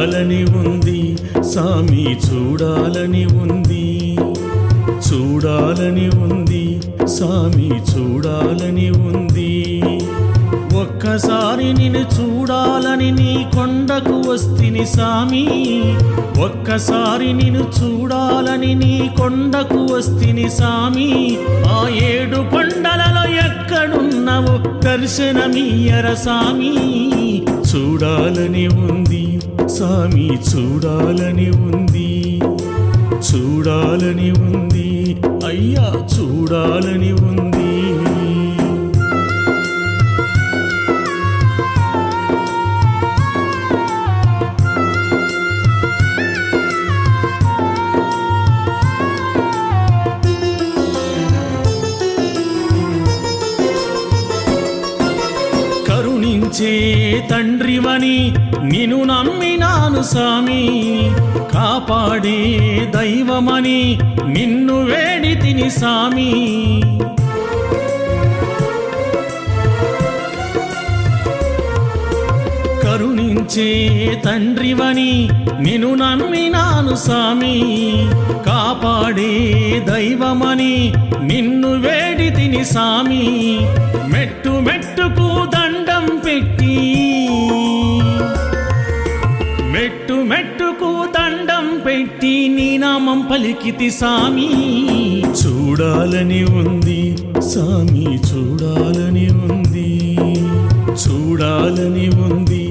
చూడాలని ఉంది సామి చూడాలని ఉంది. చూడాలని ఉంది సామి చూడాలని ఉంది. ఒక్కసారి నిన్ను చూడాలని నీ కొండకు వస్తిని సామి. ఒక్కసారి నిన్ను చూడాలని నీ కొండకు వస్తిని సామి. ఆ ఏడు కొండలలో ఎక్కడున్నావో దర్శనమీయర సామి. చూడాలని ఉంది సామి చూడాలని ఉంది చూడాలని ఉంది అయ్యా చూడాలని ఉంది. కరుణించే తండ్రివని నిను నమ్మినాను సామి కాపాడే దైవమని నిన్ను వేడి తిని సామి కరుణించే తండ్రివని నిను నమ్మినాను సామి కాపాడే దైవమని నిన్ను వేడి తిని సామి మెట్టు మెట్టుకు దండ పెట్టి మెట్టు మెట్టుకు దండం పెట్టి నీ నామం పలికితి సామి. చూడాలని ఉంది సామి చూడాలని ఉంది. చూడాలని ఉంది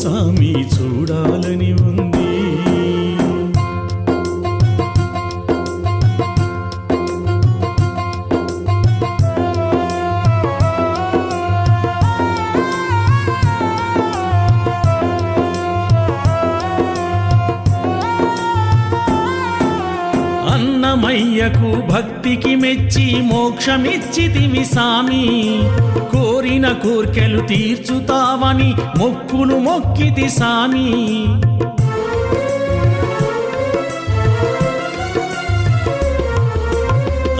సామి చూడాలని ఉంది. మయ్యకు భక్తికి మెచ్చి మోక్షమిచ్చితివి సామి. కోరిన కోర్కెలు తీర్చుతావని మొక్కులు మొక్కితి సామి.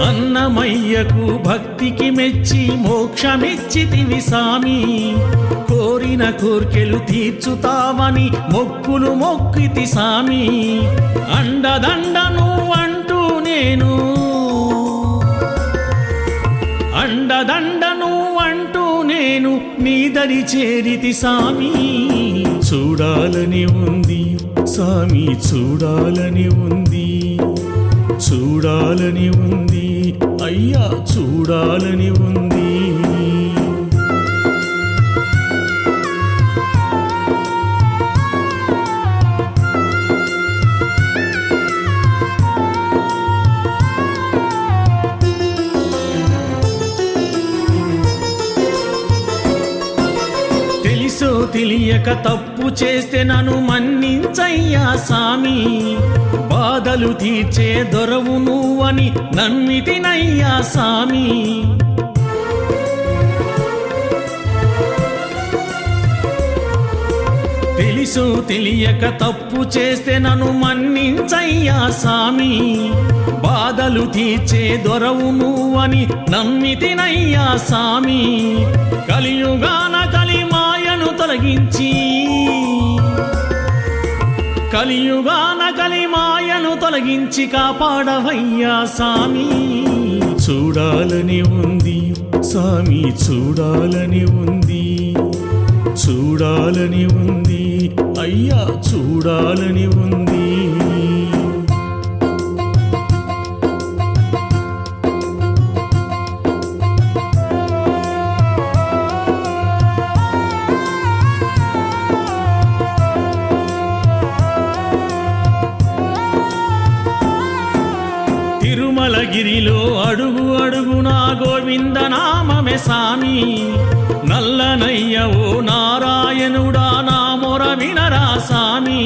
అన్నమయ్యకు భక్తికి మెచ్చి మోక్షమిచ్చితివి సామి. కోరిన కోర్కెలు తీర్చుతావని మొక్కులు మొక్కితి సామి. అండదండను అంటూ నేను అండదండను అంటూ నేను నీదరి చేరితి సామి. చూడాలని ఉంది సామి చూడాలని ఉంది. చూడాలని ఉంది అయ్యా చూడాలని ఉంది. తెలియక తప్పు చేస్తే నన్ను మన్నించయ్యా సామి. బాధలు తీర్చే దొరవు నువ్వని నమ్మితినయ్యా సామి. తెలుసు తెలియక తప్పు చేస్తే నన్ను మన్నించయ్యా సామి. బాధలు తీర్చే దొరవు నువ్వని నమ్మితినయ్యా సామి. కలియుగాన కలిమా తొలగించి. కలియుగాన కలిమాయను తొలగించి కాపాడవయ్యా సామి. చూడాలని ఉంది సామి చూడాలని ఉంది. చూడాలని ఉంది అయ్యా చూడాలని ఉంది. గిరిలో అడుగు అడుగునా గోవింద నామమే సామి. నల్లనయ్య ఓ నారాయణుడా నా మొర వినరా సామి.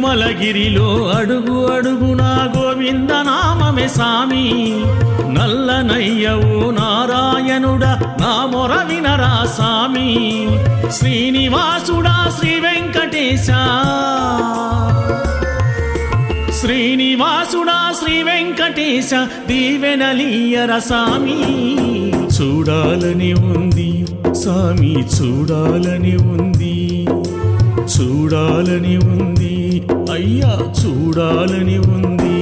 తిరుమలగిరిలో అడుగు అడుగునా గోవింద నామమే సామి. నల్లనయ్యవు నారాయణుడ నారాయణుడా నా మొర వినరా సామి. శ్రీనివాసుడా శ్రీ వెంకటేశ. శ్రీనివాసుడా శ్రీ వెంకటేశ దీవెనలీయర సామి. చూడాలని ఉంది సామి చూడాలని ఉంది చూడాలని ఉంది. అయ్యా చూడాలని ఉంది.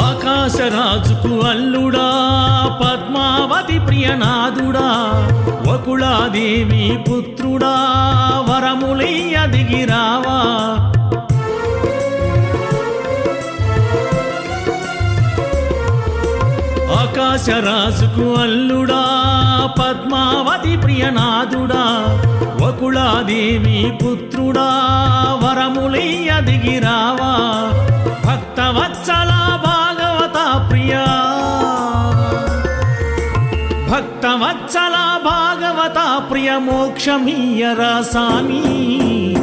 ఆకాశరాజుకు అల్లుడా పద్మావతి ప్రియనాథుడా. వకుళాదేవి పుత్రుడా వరములయ్య దిగిరావా ఆకాశరాజుకు అల్లుడా పద్మావతి ప్రియనాథుడా వకుళాదేవి పుత్రుడా వరములై దిగిరావా భక్తవత్సల ప్రియ మోక్షమీయరా సామి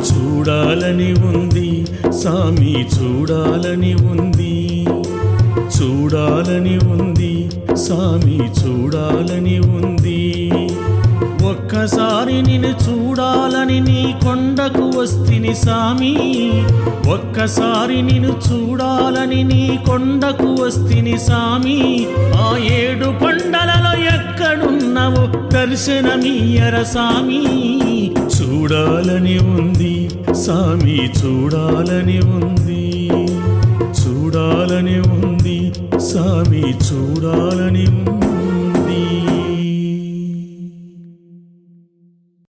చూడాలని ఉంది. సామి చూడాలని ఉంది. చూడాలని ఉంది. సామి చూడాలని ఉంది. ఒక్కసారి నిన్ను చూడాలని నీ కొండకు వస్తిని సామి. ఒక్కసారి నిన్ను చూడాలని నీ కొండకు వస్తిని సామి. ఆ ఏడు కొండలలో ఎక్కడున్నావు దర్శనమీయర సామి. చూడాలని ఉంది సామి చూడాలని ఉంది. చూడాలని ఉంది సామి చూడాలని ఉంది.